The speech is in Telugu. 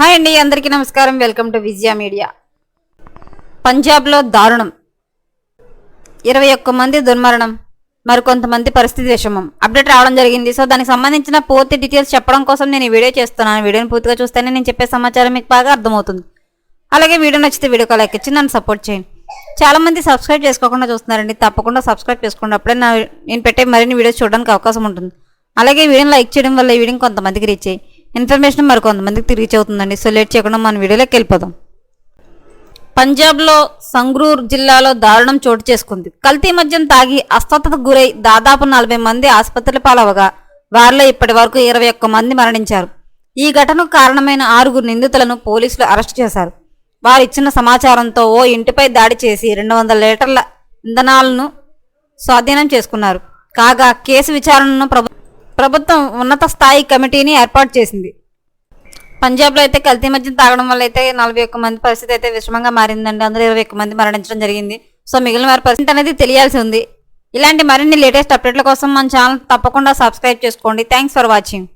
హాయ్ అండి అందరికీ నమస్కారం. Welcome to Vijaya Media. పంజాబ్లో దారుణం. ఇరవై ఒక్క మంది దుర్మరణం మరికొంతమంది పరిస్థితి విషమం. అప్డేట్ రావడం జరిగింది. సో దానికి సంబంధించిన పూర్తి డీటెయిల్స్ చెప్పడం కోసం నేను ఈ వీడియో చేస్తున్నాను. వీడియోని పూర్తిగా చూస్తేనే నేను చెప్పే సమాచారం మీకు బాగా అర్థమవుతుంది. అలాగే వీడియో నచ్చితే వీడియో లైక్ ఇచ్చి నన్ను సపోర్ట్ చేయండి. చాలా మంది సబ్స్క్రైబ్ చేసుకోకుండా చూస్తున్నారండి. తప్పకుండా సబ్స్క్రైబ్ చేసుకోండి. అప్పుడే నా నేను పెట్టే మరిన్ని వీడియోస్ చూడడానికి అవకాశం ఉంటుంది. అలాగే వీడియోని లైక్ చేయడం వల్ల ఈ వీడియో కొంతమందికి రీచ్ అయ్యి ఇన్ఫర్మేషన్ మరి కొంతమందికి తిరిగి అవుతుందండి సో లేట్ చేయకుండా మన వీడియోలోకి వెళ్ళిపోదాం. పంజాబ్లో సంగ్రూర్ జిల్లాలో దారుణం చోటు చేసుకుంది. కల్తీ మద్యం తాగి అస్వస్థతకు గురై దాదాపు నలభై మంది ఆసుపత్రుల పాలవగా వారిలో ఇప్పటి వరకు ఇరవై ఒక్క మంది మరణించారు. ఈ ఘటనకు కారణమైన ఆరుగురు నిందితులను పోలీసులు అరెస్టు చేశారు. వారు ఇచ్చిన సమాచారంతో ఓ ఇంటిపై దాడి చేసి రెండు వందల లీటర్ల ఇంధనాలను స్వాధీనం చేసుకున్నారు. కాగా కేసు విచారణను ప్రభు ప్రభుత్వం ఉన్నత స్థాయి కమిటీని ఏర్పాటు చేసింది. పంజాబ్లో అయితే కల్తీ మద్యం తాగడం వల్ల అయితే నలభై ఒక్క మంది పరిస్థితి అయితే విషమంగా మారిందండి. అందులో ఇరవై ఒక్క మంది మరణించడం జరిగింది. సో మిగిలిన వారి పరిస్థితి అనేది తెలియాల్సి ఉంది. ఇలాంటి మరిన్ని లేటెస్ట్ అప్డేట్ల కోసం మన ఛానల్ తప్పకుండా సబ్స్క్రైబ్ చేసుకోండి. Thanks for watching.